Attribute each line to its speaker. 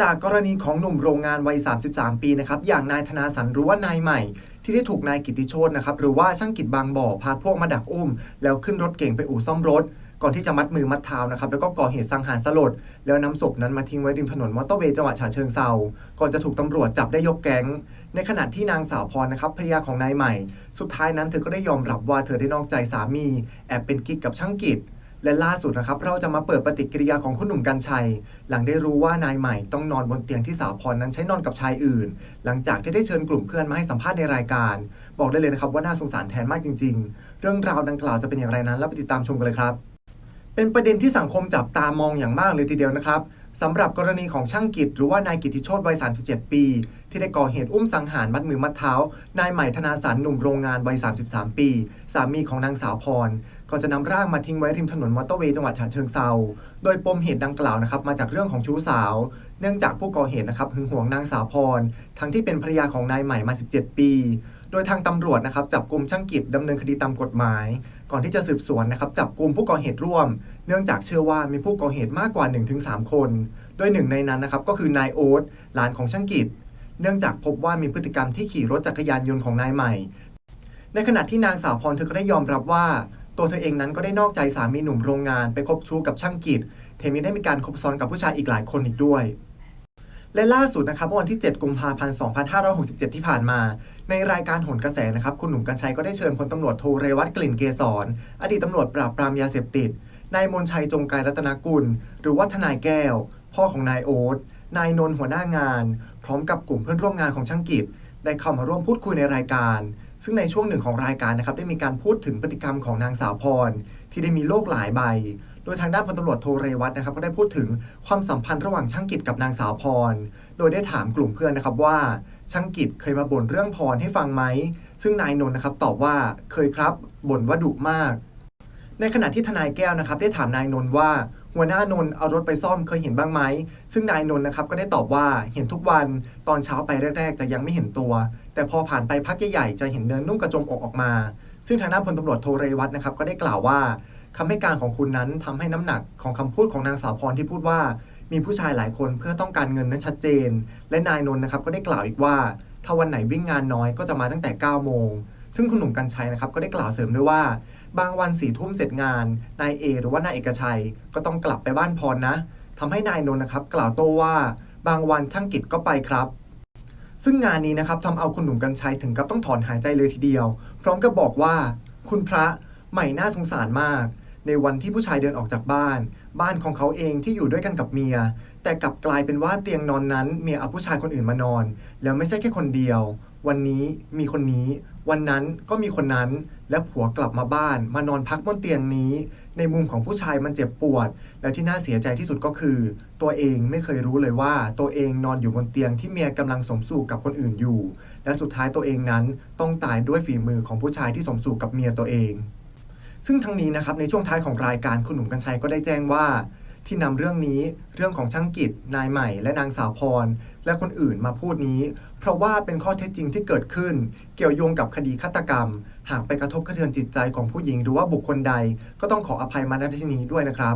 Speaker 1: จากกรณีของหนุ่มโรงงานวัย 33 ปีนะครับอย่างนายธนาสันหรือว่านายใหม่ ที่ได้ถูกนายกิติโชตนะครับหรือว่าช่างกิจบางบ่อพาพวกมาดักอุ้ม แล้วขึ้นรถเก่งไปอู่ซ่อมรถ ก่อนที่จะมัดมือมัดเท้านะครับแล้วก็ก่อเหตุสังหารสลด แล้วนำศพนั้นมาทิ้งไว้ริมถนนมอเตอร์เวย์จังหวัดฉะเชิงเซาก่อนจะถูกตำรวจจับได้ยกแก๊ง ในขณะที่นางสาวพรนะครับภรรยาของนายใหม่ สุดท้ายนั้นเธอก็ได้ยอมรับว่าเธอได้นอกใจสามี แอบเป็นกิ๊กกับช่างกิจ และล่าสุดนะครับ เราจะมาเปิดปฏิกิริยาของคุณหนุ่มกัญชัย หลังได้รู้ว่านายใหม่ต้องนอนบนเตียงที่สาวพรนั้นใช้นอนกับชายอื่น หลังจากที่ได้เชิญกลุ่มเพื่อนมาให้สัมภาษณ์ในรายการ บอกได้เลยนะครับว่าน่าสงสารแทนมากจริง ๆ เรื่องราวดังกล่าวจะเป็นอย่างไรนั้นเราไปติดตามชมกันเลยครับ เป็นประเด็นที่สังคมจับตามองอย่างมากเลยทีเดียวนะครับ สำหรับกรณีของช่างกิจหรือว่านายกิติโชตวัย 37 ปี ที่ได้ก่อเหตุอุ้มสังหารมัดมือมัดเท้า นายใหม่ธนาสันหนุ่มโรงงานวัย 33 ปี สามีของนางสาวพรก่อนจะนำร่างมาทิ้งไว้ริมถนนมอเตอร์เวย์จังหวัดฉะเชิงเซาโดยปมเหตุดังกล่าวนะครับมาจากเรื่องของชู้สาว เนื่องจากผู้ก่อเหตุนะครับหึงหวงนางสาวพร ทั้งที่เป็นภรรยาของนายใหม่มา 17 ปี โดยทางตำรวจนะครับจับกลุ่มช่างกิจดำเนินคดีตามกฎหมาย ก่อนที่จะสืบสวนนะครับจับกลุ่มผู้ก่อเหตุร่วม เนื่องจากเชื่อว่ามีผู้ก่อเหตุมากกว่า 1-3 คน โดยหนึ่งในนั้นนะครับก็คือนายโอ๊ตหลานของช่างกิจ เนื่องจากพบว่ามีพฤติกรรมที่ขี่รถจักรยานยนต์ของนายใหม่ ในขณะที่นางสาวพรเธอก็ได้ยอมรับว่า ตัวเธอเองนั้นก็ได้นอกใจสามีหนุ่มโรงงาน ไปคบชู้กับช่างกิจเทมีได้มีการคบซ้อนกับผู้ชายอีกหลายคนอีกด้วย และล่าสุดนะครับเมื่อวันที่ 7 กุมภาพันธ์ 2567 ที่ผ่านมา ในรายการโหนกระแสนะครับ คุณหนุ่มกัญชัยก็ได้เชิญพลตำรวจโทเรวัตกลิ่นเกษรอดีตตำรวจปราบปรามยาเสพติด นายมนชัยจงกายรัตนกุล หรือว่าทนายแก้ว พ่อของนายโอ๊ต นายนนท์หัวหน้างาน พร้อมกับกลุ่มเพื่อนร่วมงานของช่างกิจ ได้เข้ามาร่วมพูดคุยในรายการ ซึ่งในช่วงหนึ่งของรายการนะครับได้มีการพูดถึงพฤติกรรมของนางสาวพร ที่ได้มีโรคหลายใบ ยทางด้านพลตำรวจโทเรวัตนะครับก็ได้พูดถึงความสัมพันธ์ระหว่างช่างกิจกับนางสาวพร โดยได้ถามกลุ่มเพื่อนนะครับว่าช่างกิจเคยมาบ่นเรื่องพรให้ฟังไหม ซึ่งนายนนท์นะครับตอบว่าเคยครับบ่นว่าดุมาก ในขณะที่ทนายแก้วนะครับ ได้ถามนายนนท์ว่าหัวหน้านนท์เอารถไปซ่อมเคยเห็นบ้างไหม ซึ่งนายนนท์นะครับก็ได้ตอบว่าเห็นทุกวันตอนเช้าไปแรก ๆ จะยังไม่เห็นตัว แต่พอผ่านไปพักใหญ่ๆจะเห็นเดินนุ่งกระโจมอกออกมา ซึ่งทางด้านพลตำรวจโทเรวัตนะครับก็ได้กล่าวว่า คำให้การของคุณนั้นทำให้น้ำหนักของคำพูดของนางสาวพรที่พูดว่า มีผู้ชายหลายคนเพื่อต้องการเงินนั้นชัดเจน และนายนนท์นะครับก็ได้กล่าวอีกว่า ถ้าวันไหนวิ่งงานน้อยก็จะมาตั้งแต่9โมงซึ่งคุณหนุ่มกัญชัยนะครับก็ได้กล่าวเสริมด้วยว่า บางวันสี่ทุ่มเสร็จงานนายเอหรือว่านายเอกชัย ก็ต้องกลับไปบ้านพรนะทำให้นายนนท์นะครับกล่าวโต้ว่า บางวันช่างกิจก็ไปครับซึ่งงานนี้นะครับทำเอาคุณหนุ่มกัญชัยถึงกับต้องถอนหายใจเลยทีเดียว พร้อมกับบอกว่า คุณพระใหม่น่าสงสารมาก ในวันที่ผู้ชายเดินออกจากบ้าน บ้านของเขาเองที่อยู่ด้วยกันกับเมีย แต่กลับกลายเป็นว่าเตียงนอนนั้นเมียเอาผู้ชายคนอื่นมานอน แล้วไม่ใช่แค่คนเดียว วันนี้มีคนนี้ วันนั้นก็มีคนนั้น และผัวกลับมาบ้าน มานอนพักบนเตียงนี้ ในมุมของผู้ชายมันเจ็บปวด และที่น่าเสียใจที่สุดก็คือ ตัวเองไม่เคยรู้เลยว่า ตัวเองนอนอยู่บนเตียงที่เมียกำลังสมสู่กับคนอื่นอยู่ และสุดท้ายตัวเองนั้นต้องตายด้วยฝีมือของผู้ชายที่สมสู่กับเมียตัวเอง ซึ่งทั้งนี้นะครับในช่วงท้ายของรายการคุณหนุ่มกัญชัยก็ได้แจ้งว่า ที่นำเรื่องนี้เรื่องของช่างกิจนายใหม่ และนางสาวพร และคนอื่นมาพูดนี้ เพราะว่าเป็นข้อเท็จจริงที่เกิดขึ้น เกี่ยวโยงกับคดีฆาตกรรม หากไปกระทบกระเทือนจิตใจของผู้หญิงหรือว่าบุคคลใด ก็ต้องขออภัยมาณที่นี้ด้วยนะครับ